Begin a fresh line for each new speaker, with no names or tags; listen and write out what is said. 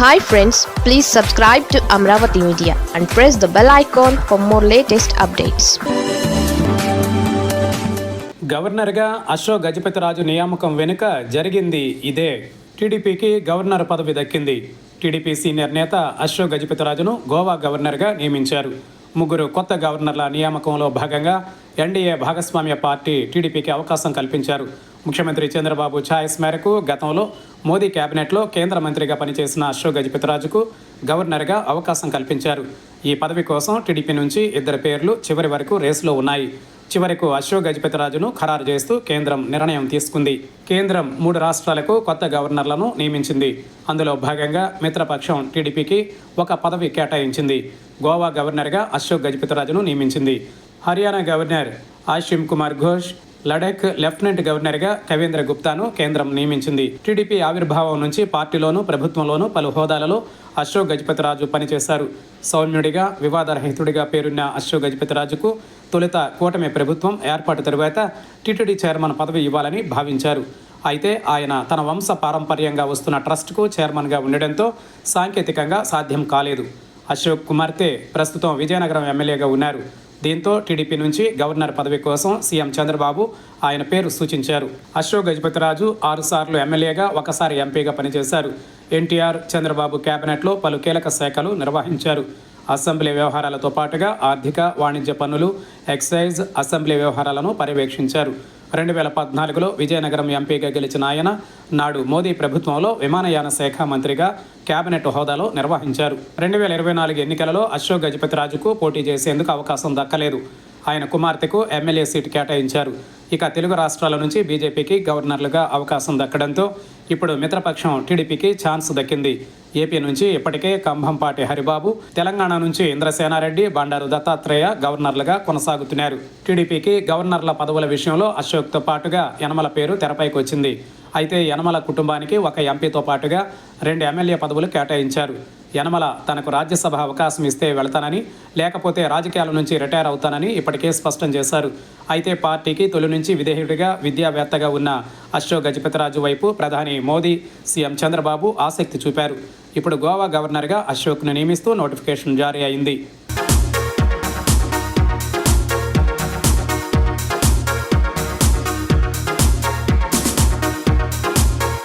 Hi friends please subscribe to Amaravati media and press the bell icon for more latest updates
గవర్నర్గా అశోక్ గజపతిరాజు నియామకం వెనుక జరిగింది ఇదే. టీడీపీకి గవర్నర్ పదవి దక్కింది. టీడీపీ సీనియర్ నేత అశోక్ గజపతిరాజును గోవా గవర్నర్గా నియమించారు. ముగ్గురు కొత్త గవర్నర్ల నియామకంలో భాగంగా ఎన్డీఏ భాగస్వామ్య పార్టీ టీడీపీకి అవకాశం కల్పించారు. ముఖ్యమంత్రి చంద్రబాబు ఛాయిస్ మేరకు గతంలో మోదీ కేబినెట్లో కేంద్ర మంత్రిగా పనిచేసిన అశోక్ గజపతిరాజుకు గవర్నర్గా అవకాశం కల్పించారు. ఈ పదవి కోసం టీడీపీ నుంచి ఇద్దరు పేర్లు చివరి వరకు రేసులో ఉన్నాయి. చివరకు అశోక్ గజపతిరాజును ఖరారు చేస్తూ కేంద్రం నిర్ణయం తీసుకుంది. కేంద్రం మూడు రాష్ట్రాలకు కొత్త గవర్నర్లను నియమించింది. అందులో భాగంగా మిత్రపక్షం టీడీపీకి ఒక పదవి కేటాయించింది. గోవా గవర్నర్గా అశోక్ గజపతిరాజును నియమించింది. హర్యానా గవర్నర్ ఆశిమ్ కుమార్ ఘోష్ లడఖ్ లెఫ్టినెంట్ గవర్నర్గా కవీంద్ర గుప్తాను కేంద్రం నియమించింది. టీడీపీ ఆవిర్భావం నుంచి పార్టీలోనూ ప్రభుత్వంలోనూ పలు హోదాలలో అశోక్ గజపతిరాజు పనిచేశారు. సౌమ్యుడిగా వివాదరహితుడిగా పేరున్న అశోక్ గజపతిరాజుకు తొలుత కూటమి ప్రభుత్వం ఏర్పాటు తరువాత టీటీడీ చైర్మన్ పదవి ఇవ్వాలని భావించారు. అయితే ఆయన తన వంశ పారంపర్యంగా వస్తున్న ట్రస్ట్కు చైర్మన్గా ఉండడంతో సాంకేతికంగా సాధ్యం కాలేదు. అశోక్ కుమార్తె ప్రస్తుతం విజయనగరం ఎమ్మెల్యేగా ఉన్నారు. దీంతో టీడీపీ నుంచి గవర్నర్ పదవి కోసం సీఎం చంద్రబాబు ఆయన పేరు సూచించారు. అశోక్ గజపతిరాజు ఆరుసార్లు ఎమ్మెల్యేగా ఒకసారి ఎంపీగా పనిచేశారు. ఎన్టీఆర్ చంద్రబాబు కేబినెట్లో పలు కీలక శాఖలు నిర్వహించారు. అసెంబ్లీ వ్యవహారాలతో పాటుగా ఆర్థిక వాణిజ్య పన్నులు ఎక్సైజ్ అసెంబ్లీ వ్యవహారాలను పర్యవేక్షించారు. రెండు వేల పద్నాలుగులో విజయనగరం ఎంపీగా గెలిచిన ఆయన నాడు మోదీ ప్రభుత్వంలో విమానయాన శాఖ మంత్రిగా కేబినెట్ హోదాలో నిర్వహించారు. రెండు వేల ఇరవై నాలుగు ఎన్నికలలో అశోక్ గజపతి రాజుకు పోటీ చేసేందుకు అవకాశం దక్కలేదు. ఆయన కుమార్తెకు ఎమ్మెల్యే సీటు కేటాయించారు. ఇక తెలుగు రాష్ట్రాల నుంచి బీజేపీకి గవర్నర్లుగా అవకాశం దక్కడంతో ఇప్పుడు మిత్రపక్షం టీడీపీకి ఛాన్స్ దక్కింది. ఏపీ నుంచి ఇప్పటికే కంభంపాటి హరిబాబు తెలంగాణ నుంచి ఇంద్రసేనారెడ్డి బండారు దత్తాత్రేయ గవర్నర్లుగా కొనసాగుతున్నారు. టీడీపీకి గవర్నర్ల పదవుల విషయంలో అశోక్తో పాటుగా యనమల పేరు తెరపైకి వచ్చింది. అయితే యనమల కుటుంబానికి ఒక ఎంపీతో పాటుగా రెండు ఎమ్మెల్యే పదవులు కేటాయించారు. యనమల తనకు రాజ్యసభ అవకాశం ఇస్తే వెళతానని లేకపోతే రాజకీయాల నుంచి రిటైర్ అవుతానని ఇప్పటికే స్పష్టం చేశారు. అయితే పార్టీకి తొలి నుంచి విధేయుడిగా విద్యావేత్తగా ఉన్న అశోక్ గజపతిరాజు వైపు ప్రధాని మోదీ సీఎం చంద్రబాబు ఆసక్తి చూపారు. ఇప్పుడు గోవా గవర్నర్గా అశోక్ను నియమిస్తూ నోటిఫికేషన్ జారీ అయింది.